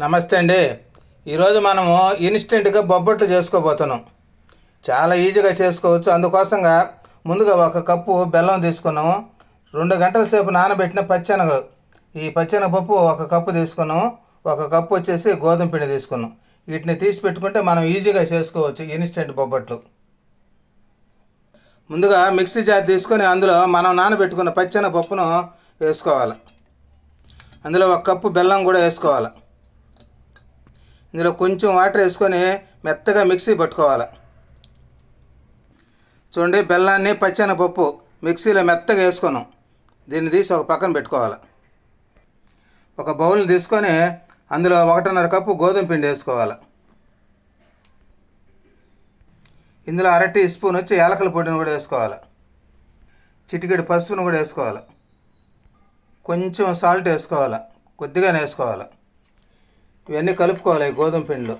నమస్తే అండి. ఈరోజు మనము ఇన్స్టెంట్గా బొబ్బట్లు చేసుకోబోతున్నాం. చాలా ఈజీగా చేసుకోవచ్చు. అందుకోసంగా ముందుగా ఒక కప్పు బెల్లం తీసుకున్నాము. రెండు గంటల సేపు నానబెట్టిన పచ్చెనగలు. ఈ పచ్చెనగపప్పు ఒక కప్పు తీసుకున్నాము. ఒక కప్పు వచ్చేసి గోధుమ పిండి తీసుకున్నాం. వీటిని తీసి పెట్టుకుంటే మనం ఈజీగా చేసుకోవచ్చు ఇన్స్టెంట్ బొబ్బట్లు. ముందుగా మిక్సీ జార్ తీసుకొని అందులో మనం నానబెట్టుకున్న పచ్చెనగపప్పును వేసుకోవాలి. అందులో ఒక కప్పు బెల్లం కూడా వేసుకోవాలి. ఇందులో కొంచెం వాటర్ వేసుకొని మెత్తగా మిక్సీ పట్టుకోవాలి. చూడండి బెల్లాన్ని పచ్చెనపప్పు మిక్సీలో మెత్తగా వేసుకున్నాం దీన్ని తీసి ఒక పక్కన పెట్టుకోవాలి. ఒక బౌల్ని తీసుకొని అందులో ఒకటిన్నర కప్పు గోధుమ పిండి వేసుకోవాలి. ఇందులో అర టీ స్పూన్ వచ్చి ఏలకల పొడిని కూడా వేసుకోవాలి. చిటికెడు పసుపును కూడా వేసుకోవాలి. కొంచెం సాల్ట్ వేసుకోవాలి. కొద్దిగానే వేసుకోవాలి. ఇవన్నీ కలుపుకోవాలి గోధుమ పిండిలో.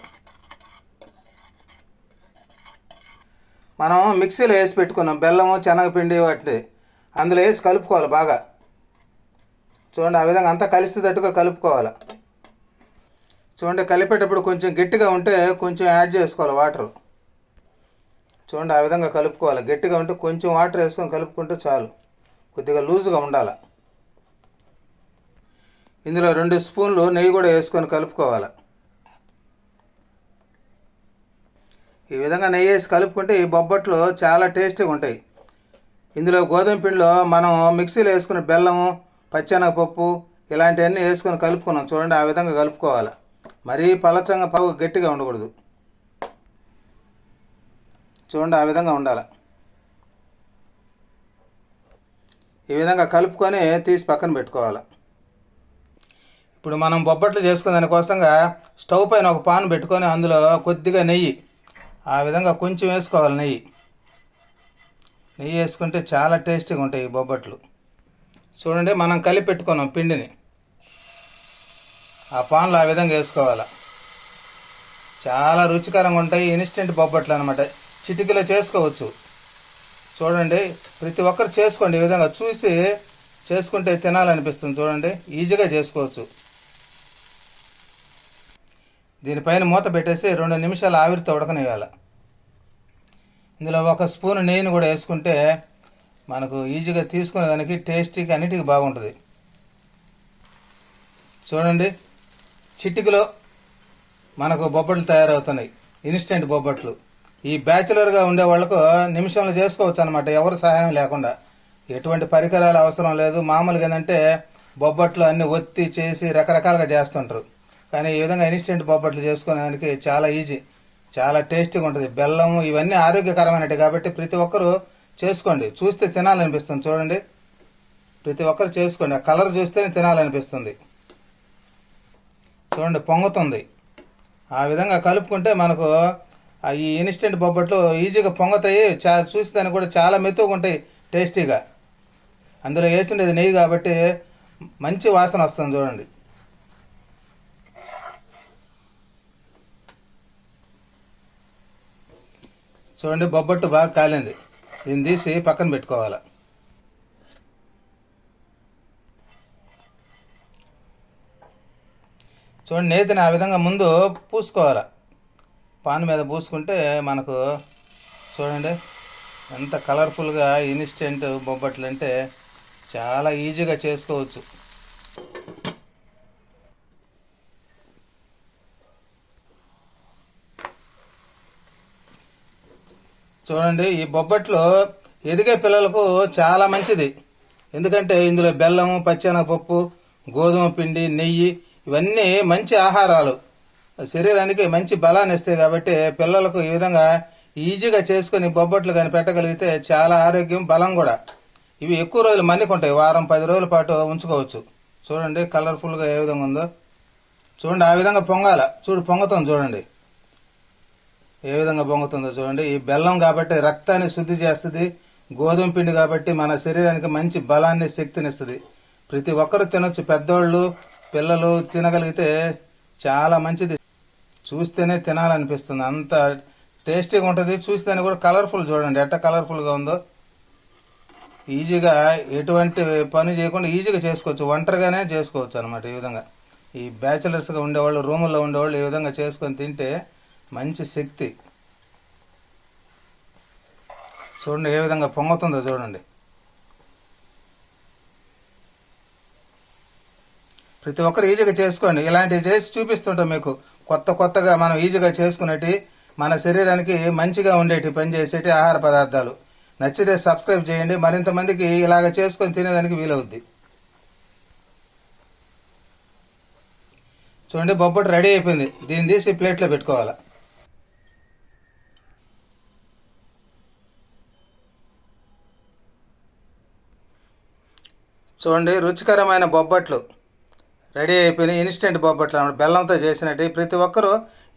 మనం మిక్సీలో వేసి పెట్టుకున్నాం. బెల్లము శనగపిండి వాటిని అందులో వేసి కలుపుకోవాలి బాగా. చూడండి ఆ విధంగా అంతా కలిసేటట్టుగా కలుపుకోవాలి. చూడండి కలిపేటప్పుడు కొంచెం గట్టిగా ఉంటే కొంచెం యాడ్ చేసుకోవాలి వాటర్. చూడండి ఆ విధంగా కలుపుకోవాలి. గట్టిగా ఉంటే కొంచెం వాటర్ వేసుకొని కలుపుకుంటే చాలు. కొద్దిగా లూజుగా ఉండాలి. ఇందులో రెండు స్పూన్లు నెయ్యి కూడా వేసుకొని కలుపుకోవాలి. ఈ విధంగా నెయ్యి వేసి కలుపుకుంటే ఈ బొబ్బట్లు చాలా టేస్టీగా ఉంటాయి. ఇందులో గోధుమ పిండిలో మనం మిక్సీలో వేసుకున్న బెల్లము పచ్చెనగపప్పు ఇలాంటివన్నీ వేసుకొని కలుపుకున్నాం. చూడండి ఆ విధంగా కలుపుకోవాలి. మరీ పలచంగా పవు గట్టిగా ఉండకూడదు. చూడండి ఆ విధంగా ఉండాలి. ఈ విధంగా కలుపుకొని తీసి పక్కన పెట్టుకోవాలి. ఇప్పుడు మనం బొబ్బట్లు చేసుకునే దానికోసంగా స్టవ్ పైన ఒక పాన్ పెట్టుకొని అందులో కొద్దిగా నెయ్యి ఆ విధంగా కొంచెం వేసుకోవాలి నెయ్యి. నెయ్యి వేసుకుంటే చాలా టేస్టీగా ఉంటాయి ఈ బొబ్బట్లు. చూడండి మనం కలిపి పెట్టుకున్నాం పిండిని. ఆ పాన్లో ఆ విధంగా వేసుకోవాలి. చాలా రుచికరంగా ఉంటాయి ఇన్స్టెంట్ బొబ్బట్లు అనమాట చిటికలో చేసుకోవచ్చు. చూడండి ప్రతి ఒక్కరు చేసుకోండి ఈ విధంగా. చూసి చేసుకుంటే తినాలనిపిస్తుంది చూడండి. ఈజీగా చేసుకోవచ్చు. దీనిపైన మూత పెట్టేసి రెండు నిమిషాలు ఆవిరితో ఉడకనివ్వాలి ఇందులో ఒక స్పూన్ నెయ్యిని కూడా వేసుకుంటే మనకు ఈజీగా తీసుకునేదానికి టేస్టీగా అన్నిటికీ బాగుంటుంది. చూడండి చిటికలో మనకు బొబ్బట్లు తయారవుతున్నాయి. ఇన్స్టెంట్ బొబ్బట్లు. ఈ బ్యాచులర్గా ఉండే వాళ్ళకు నిమిషంలో చేసుకోవచ్చు అనమాట ఎవరి సహాయం లేకుండా. ఎటువంటి పరికరాలు అవసరం లేదు. మామూలుగా ఏంటంటే బొబ్బట్లు అన్ని ఒత్తి చేసి రకరకాలుగా చేస్తుంటారు. కానీ ఈ విధంగా ఇన్స్టెంట్ బొబ్బట్లు చేసుకునేదానికి చాలా ఈజీ చాలా టేస్టీగా ఉంటుంది. బెల్లం ఇవన్నీ ఆరోగ్యకరమైనవి కాబట్టి ప్రతి ఒక్కరూ చేసుకోండి. చూస్తే తినాలనిపిస్తుంది. చూడండి. ప్రతి ఒక్కరు చేసుకోండి. ఆ కలర్ చూస్తేనే తినాలనిపిస్తుంది. చూడండి పొంగుతుంది. ఆ విధంగా కలుపుకుంటే మనకు ఈ ఇన్స్టెంట్ బొబ్బట్లు ఈజీగా పొంగుతాయి. చా చూసేదానికి కూడా చాలా మెతుగా ఉంటాయి. టేస్టీగా. అందులో వేసిండేది నెయ్యి కాబట్టి మంచి వాసన వస్తుంది చూడండి. చూడండి బొబ్బట్టు బాగా కాలింది. దీన్ని తీసి పక్కన పెట్టుకోవాలి? చూడండి నేతిని ఆ విధంగా ముందు పూసుకోవాలి? పాన్ మీద పూసుకుంటే మనకు చూడండి ఎంత కలర్ఫుల్గా ఇన్స్టెంట్ బొబ్బట్లు అంటే చాలా ఈజీగా చేసుకోవచ్చు. చూడండి ఈ బొబ్బట్లు ఎదిగే పిల్లలకు చాలా మంచిది. ఎందుకంటే ఇందులో బెల్లము పచ్చెనగపప్పు గోధుమ పిండి నెయ్యి ఇవన్నీ మంచి ఆహారాలు. శరీరానికి మంచి బలాన్ని ఇస్తాయి కాబట్టి పిల్లలకు ఈ విధంగా ఈజీగా చేసుకుని బొబ్బట్లు కానీ పెట్టగలిగితే చాలా ఆరోగ్యం బలం కూడా. ఇవి ఎక్కువ రోజులు మన్నికుంటాయి. వారం పది రోజుల పాటు ఉంచుకోవచ్చు. చూడండి కలర్ఫుల్గా ఏ విధంగా ఉందో. చూడండి ఆ విధంగా పొంగాల. చూడు పొంగతాం చూడండి. ఏ విధంగా పొంగుతుందో చూడండి. ఈ బెల్లం కాబట్టి రక్తాన్ని శుద్ధి చేస్తుంది. గోధుమ పిండి కాబట్టి మన శరీరానికి మంచి బలాన్ని శక్తినిస్తుంది. ప్రతి ఒక్కరు తినొచ్చు. పెద్దోళ్ళు పిల్లలు తినగలిగితే చాలా మంచిది. చూస్తేనే తినాలనిపిస్తుంది. అంత టేస్టీగా ఉంటుంది. చూస్తేనే కూడా కలర్ఫుల్ చూడండి. ఎట్ట కలర్ఫుల్గా ఉందో. ఈజీగా ఎటువంటి పని చేయకుండా ఈజీగా చేసుకోవచ్చు. ఒంటరిగానే చేసుకోవచ్చు అనమాట ఈ విధంగా. ఈ బ్యాచిలర్స్గా ఉండేవాళ్ళు రూముల్లో ఉండేవాళ్ళు ఈ విధంగా చేసుకొని తింటే మంచి శక్తి. చూడండి ఏ విధంగా పొంగుతుందో చూడండి. ప్రతి ఒక్కరు ఈజీగా చేసుకోండి. ఇలాంటివి చేసి చూపిస్తుంటాం మీకు కొత్త కొత్తగా మనం ఈజీగా చేసుకునేటి మన శరీరానికి మంచిగా ఉండేటి పని చేసేటి ఆహార పదార్థాలు. నచ్చితే సబ్స్క్రైబ్ చేయండి. మరింత మందికి ఇలాగ చేసుకొని తినేదానికి వీలవుద్ది. చూడండి బొబ్బటి రెడీ అయిపోయింది. దీన్ని తీసి ప్లేట్లో పెట్టుకోవాలి? చూడండి రుచికరమైన బొబ్బట్లు. రెడీ అయిపోయినాయి ఇన్స్టెంట్ బొబ్బట్లు అన్నమాట. బెల్లంతో చేసినట్టు. ప్రతి ఒక్కరూ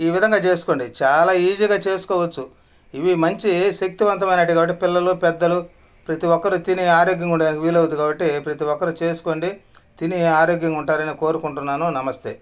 ఈ విధంగా చేసుకోండి. చాలా ఈజీగా చేసుకోవచ్చు. ఇవి మంచి శక్తివంతమైనవి కాబట్టి పిల్లలు పెద్దలు ప్రతి ఒక్కరు తిని ఆరోగ్యంగా ఉండడానికి వీలవుతుంది కాబట్టి ప్రతి ఒక్కరు చేసుకోండి. తిని ఆరోగ్యంగా ఉంటారని కోరుకుంటున్నాను. నమస్తే.